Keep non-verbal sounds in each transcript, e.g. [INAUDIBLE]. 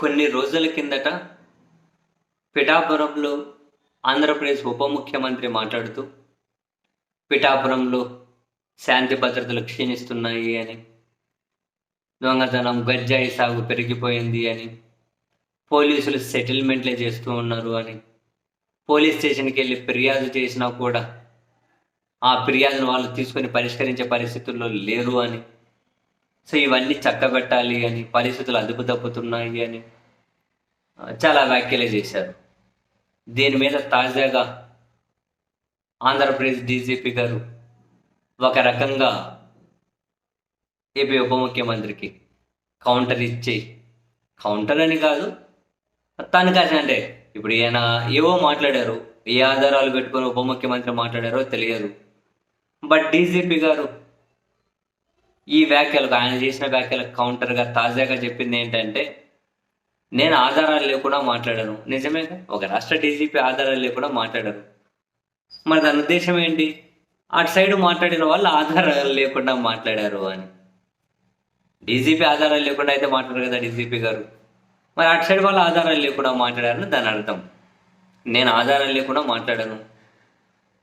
కొన్ని రోజుల కిందట పిఠాపురంలో ఆంధ్రప్రదేశ్ ఉప ముఖ్యమంత్రి మాట్లాడుతూ పిఠాపురంలో శాంతి భద్రతలు క్షీణిస్తున్నాయి అని దొంగతనం గజ్జాయి సాగు పెరిగిపోయింది అని పోలీసులు సెటిల్మెంట్లే చేస్తూ ఉన్నారు అని పోలీస్ స్టేషన్కి వెళ్ళి ఫిర్యాదు చేసినా కూడా ఆ ఫిర్యాదును వాళ్ళు తీసుకొని పరిష్కరించే పరిస్థితుల్లో లేరు అని సో ఇవన్నీ చక్కబెట్టాలి అని పరిస్థితులు అదుపు తప్పుతున్నాయి అని చాలా వ్యాఖ్యలు చేశారు. దీని మీద తాజాగా ఆంధ్రప్రదేశ్ డీజీపీ గారు ఒక రకంగా ఏపీ ఉప ముఖ్యమంత్రికి కౌంటర్ ఇచ్చి కౌంటర్ అని కాదు తను కాదు అంటే ఇప్పుడు ఈయన ఏవో మాట్లాడారు ఏ ఆధారాలు పెట్టుకొని ఉప ముఖ్యమంత్రి మాట్లాడారో తెలియదు. బట్ డీజీపీ గారు ఈ వ్యాఖ్యలకు ఆయన చేసిన వ్యాఖ్యలకు కౌంటర్గా తాజాగా చెప్పింది ఏంటంటే నేను ఆధారాలు లేకుండా మాట్లాడాను. నిజమే ఒక రాష్ట్ర డీజీపీ ఆధారాలు లేకుండా మాట్లాడారు. మరి దాని ఉద్దేశం ఏంటి? అటు సైడ్ మాట్లాడిన వాళ్ళు ఆధారాలు లేకుండా మాట్లాడారు అని. డీజీపీ ఆధారాలు లేకుండా అయితే మాట్లాడారు కదా డీజీపీ గారు? మరి అటు సైడ్ వాళ్ళు ఆధారాలు లేకుండా మాట్లాడారని దాని అర్థం. నేను ఆధారాలు లేకుండా మాట్లాడాను.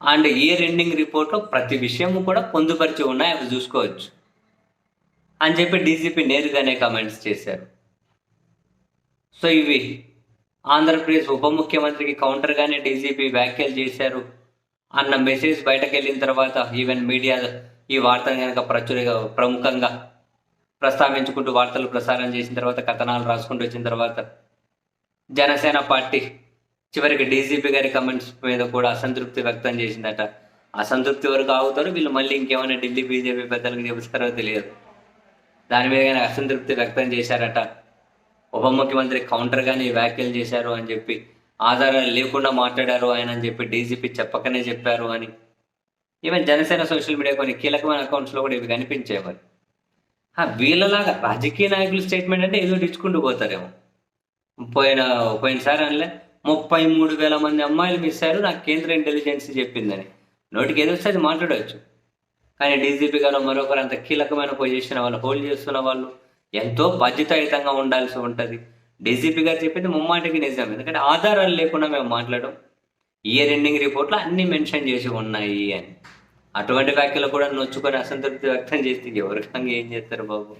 అండ్ ఇయర్ ఎండింగ్ రిపోర్ట్లో ప్రతి విషయం కూడా పొందుపరిచి ఉన్నాయి అవి చూసుకోవచ్చు. అని చెప్పి డీజీపీ నేరుగానే కామెంట్స్ చేశారు. సో ఇవి ఆంధ్రప్రదేశ్ ఉప ముఖ్యమంత్రికి కౌంటర్గానే డీజీపీ వ్యాఖ్యలు చేశారు అన్న మెసేజ్ బయటకు వెళ్ళిన తర్వాత ఈవెన్ మీడియా ఈ వార్తను కనుక ప్రచుర ప్రముఖంగా ప్రస్తావించుకుంటూ వార్తలు ప్రసారం చేసిన తర్వాత కథనాలు రాసుకుంటూ వచ్చిన తర్వాత జనసేన పార్టీ చివరికి డీజీపీ గారి కమెంట్స్ మీద కూడా అసంతృప్తి వ్యక్తం చేసిందట. అసంతృప్తి వరకు ఆగుతారు వీళ్ళు మళ్ళీ ఇంకేమైనా ఢిల్లీ బీజేపీ పెద్దలకు చెబుతారో తెలియదు. దాని మీద కానీ అసంతృప్తి వ్యక్తం చేశారట. ఉప ముఖ్యమంత్రి కౌంటర్గానే కానీ వ్యాఖ్యలు చేశారు అని చెప్పి ఆధారాలు లేకుండా మాట్లాడారు ఆయన అని చెప్పి డీజీపీ చెప్పకనే చెప్పారు అని. ఈవెన్ జనసేన సోషల్ మీడియా కొన్ని కీలకమైన అకౌంట్స్లో కూడా ఇవి కనిపించేవారు వీళ్ళలాగా రాజకీయ నాయకులు స్టేట్మెంట్ అంటే ఏదో ఇచ్చుకుంటూ పోతారేమో. పోయిన పోయినసారి అనలే ముప్పై మూడు వేల మంది అమ్మాయిలు మిస్ అయ్యారు నాకు కేంద్ర ఇంటెలిజెన్స్ చెప్పిందని. నోటికి ఏదో వస్తే అది మాట్లాడవచ్చు. కానీ డీజీపీ గారు మరొకరు అంత కీలకమైన పొజిషన్ వాళ్ళు హోల్డ్ చేస్తున్న వాళ్ళు ఎంతో బాధ్యతాయుతంగా ఉండాల్సి ఉంటుంది. డీజీపీ గారు చెప్పింది ముమ్మాటికి నిజం. ఎందుకంటే ఆధారాలు లేకుండా మేము మాట్లాడడం ఇయర్ ఎండింగ్ రిపోర్ట్లో అన్ని మెన్షన్ చేసి ఉన్నాయి అని. అటువంటి వ్యాఖ్యలు కూడా నొచ్చుకొని అసంతృప్తి వ్యక్తం చేస్తే ఎవరికంగా [LAUGHS] ఏం చేస్తారు బాబు?